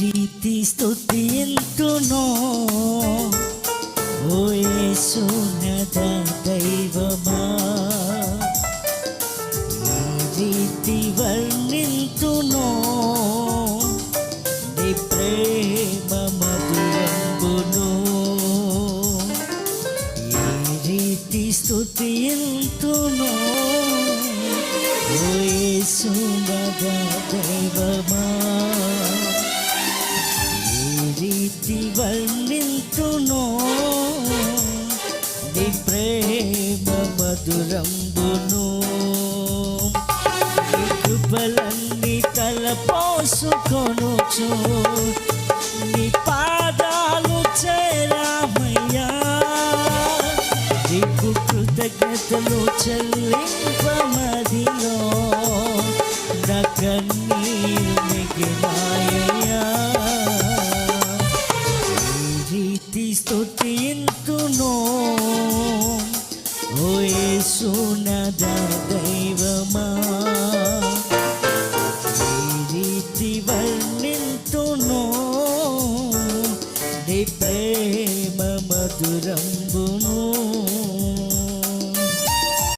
రీతి స్థుతి ఎంతునో ఓయేసునద దైవమా. రీతి వర్ణింతునో. నీ ప్రేమ మధురంబును. రీతి స్థుతి ఎంతునో ఓయేసునద దైవమా. వర్ణింతునో నీ ప్రేమ మధురంబును. నీ కృపలన్నీ తలపోసుకొనుచు నీ పాదాలు చేరామయ్యా. నీకు కృతజ్ఞతలు చెల్లింపమదిలో. నా కన్నీరు మిగిలాయ్యా. రీతి స్తుతింతునో ఓ యేసునద దైవమా. రీతి వర్ణింతునో. నీ ప్రేమ మధురంబును.